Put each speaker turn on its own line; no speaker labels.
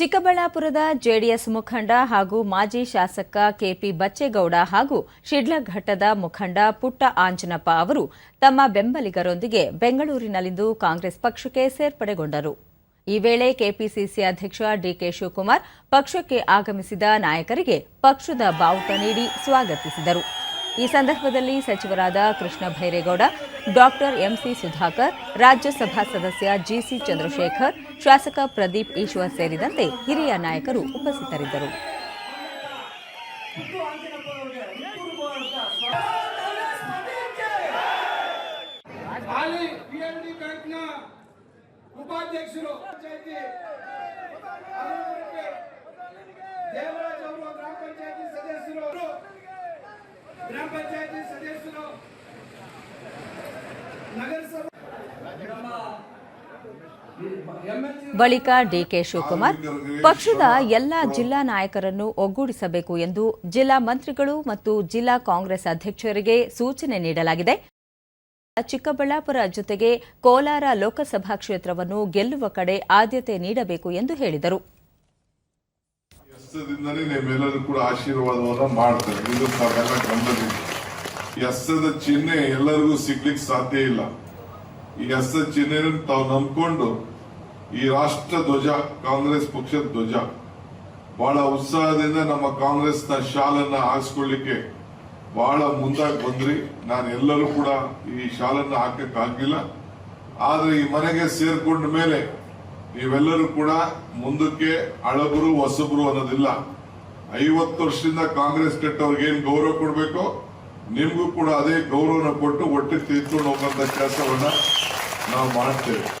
ಚಿಕ್ಕಬಳ್ಳಾಪುರದ ಜೆಡಿಎಸ್ ಮುಖಂಡ ಹಾಗೂ ಮಾಜಿ ಶಾಸಕ ಕೆಪಿ ಬಚ್ಚೇಗೌಡ ಹಾಗೂ ಶಿಡ್ಲಘಟ್ಟದ ಮುಖಂಡ ಪುಟ್ಟ ಆಂಜನಪ್ಪ ಅವರು ತಮ್ಮ ಬೆಂಬಲಿಗರೊಂದಿಗೆ ಬೆಂಗಳೂರಿನಲ್ಲಿಂದು ಕಾಂಗ್ರೆಸ್ ಪಕ್ಷಕ್ಕೆ ಸೇರ್ಪಡೆಗೊಂಡರು. ಈ ವೇಳೆ ಕೆಪಿಸಿಸಿ ಅಧ್ಯಕ್ಷ ಡಿಕೆ ಶಿವಕುಮಾರ್ ಪಕ್ಷಕ್ಕೆ ಆಗಮಿಸಿದ ನಾಯಕರಿಗೆ ಪಕ್ಷದ ಬಾವುಟ ನೀಡಿ ಸ್ವಾಗತಿಸಿದರು. ಈ ಸಂದರ್ಭದಲ್ಲಿ ಸಚಿವರಾದ ಕೃಷ್ಣ ಭೈರೇಗೌಡ, ಡಾಕ್ಟರ್ ಎಂಸಿ ಸುಧಾಕರ್, ರಾಜ್ಯಸಭಾ ಸದಸ್ಯ ಜಿಸಿ ಚಂದ್ರಶೇಖರ್, ಶಾಸಕ ಪ್ರದೀಪ್ ಈಶ್ವರ್ ಸೇರಿದಂತೆ ಹಿರಿಯ ನಾಯಕರು ಉಪಸ್ಥಿತರಿದ್ದರು.
ಉಪಾಧ್ಯಕ್ಷರು
ಬಳಿಕ ಡಿಕೆ ಶಿವಕುಮಾರ್, ಪಕ್ಷದ ಎಲ್ಲ ಜಿಲ್ಲಾ ನಾಯಕರನ್ನು ಒಗ್ಗೂಡಿಸಬೇಕು ಎಂದು ಜಿಲ್ಲಾ ಮಂತ್ರಿಗಳು ಮತ್ತು ಜಿಲ್ಲಾ ಕಾಂಗ್ರೆಸ್ ಅಧ್ಯಕ್ಷರಿಗೆ ಸೂಚನೆ ನೀಡಲಾಗಿದೆ. ಚಿಕ್ಕಬಳ್ಳಾಪುರ ಜೊತೆಗೆ ಕೋಲಾರ ಲೋಕಸಭಾ ಕ್ಷೇತ್ರವನ್ನು ಗೆಲ್ಲುವ ಕಡೆ ಆದ್ಯತೆ ನೀಡಬೇಕು ಎಂದು ಹೇಳಿದರು.
ಎಸ್ಸದಿಂದನೇ ನಿಮ್ಮೆಲ್ಲರೂ ಕೂಡ ಆಶೀರ್ವಾದವನ್ನ ಮಾಡ್ತಾರೆ. ಇದು ತಾವೆಲ್ಲ ಗಮನದಲ್ಲಿ ಎಸ್ಸದ ಚಿಹ್ನೆ ಎಲ್ಲರಿಗೂ ಸಿಗ್ಲಿಕ್ಕೆ ಸಾಧ್ಯ ಇಲ್ಲ. ಈ ಎಸ್ಸದ ಚಿಹ್ನೆ ತಾವು ನಂಬಿಕೊಂಡು ಈ ರಾಷ್ಟ್ರ ಧ್ವಜ, ಕಾಂಗ್ರೆಸ್ ಪಕ್ಷದ ಧ್ವಜ, ಬಹಳ ಉತ್ಸಾಹದಿಂದ ನಮ್ಮ ಕಾಂಗ್ರೆಸ್ನ ಶಾಲನ್ನ ಹಾಕ್ಸ್ಕೊಳ್ಳಿಕ್ಕೆ ಬಹಳ ಮುಂದಾಗಿ ಬಂದ್ರಿ. ನಾನು ಎಲ್ಲರೂ ಕೂಡ ಈ ಶಾಲನ್ನ ಹಾಕಕ್ಕಾಗಿಲ್ಲ. ಆದ್ರೆ ಈ ಮನೆಗೆ ಸೇರ್ಕೊಂಡ ಮೇಲೆ ನೀವೆಲ್ಲರೂ ಕೂಡ ಮುಂದಕ್ಕೆ ಹಳಬರು ಹೊಸಬರು ಅನ್ನೋದಿಲ್ಲ. ಐವತ್ತು ವರ್ಷದಿಂದ ಕಾಂಗ್ರೆಸ್ ಕೆಟ್ಟವ್ರಿಗೆ ಏನ್ ಗೌರವ ಕೊಡಬೇಕು? ನಿಮ್ಗೂ ಕೂಡ ಅದೇ ಗೌರವನ ಕೊಟ್ಟು ಒಟ್ಟಿಗೆ ತಿಳ್ಕೊಂಡು ಹೋಗುವಂತ ಕೆಲಸವನ್ನ ನಾವು ಮಾಡ್ತೇವೆ.